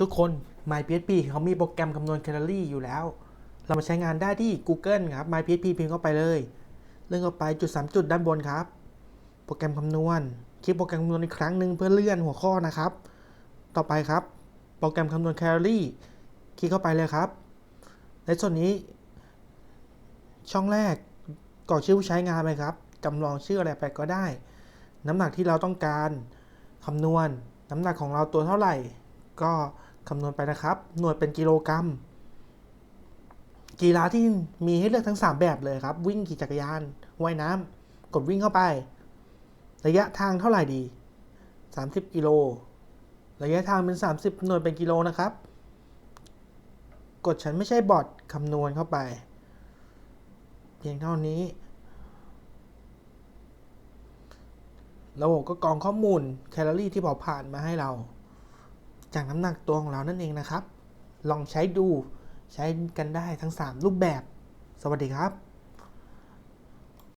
ทุกคน MyPSP เขามีโปรแกรมคำนวณแคลอรี่อยู่แล้ว เรามาใช้งานได้ที่ Google ครับ MyPSP พิมพ์เข้าไปเลย เลื่อนเข้าไปจุด 3 จุดด้านบนครับ โปรแกรมคำนวณ คลิกโปรแกรมคำนวณอีกครั้งหนึ่งเพื่อเลื่อนหัวข้อนะครับ ต่อไปครับ โปรแกรมคำนวณแคลอรี่ คลิกเข้าไปเลยครับ ในส่วนนี้ ช่องแรกกรอกชื่อผู้ใช้งานไปครับจำลองชื่ออะไรไปก็ได้ น้ำหนักที่เราต้องการคำนวณ น้ำหนักของเราตัวเท่าไหร่ ก็ คำนวณไปนะครับ หน่วยเป็นกิโลกรัม กีฬาที่มีให้เลือกทั้ง 3 แบบเลยครับ วิ่งขี่จักรยาน ว่ายน้ำ กดวิ่งเข้าไป ระยะทางเท่าไหร่ดี 30 กิโล ระยะทางเป็น 30 หน่วยเป็นกิโลนะครับ กดฉันไม่ใช่บอทคำนวณเข้าไป เพียงเท่านี้ระบบก็กรองข้อมูลแคลอรี่ที่เผาผ่านมาให้เรา จากน้ำหนักตัวของเรานั่นเองนะครับ ลองใช้ดูใช้กันได้ทั้ง 3 รูปแบบ สวัสดีครับ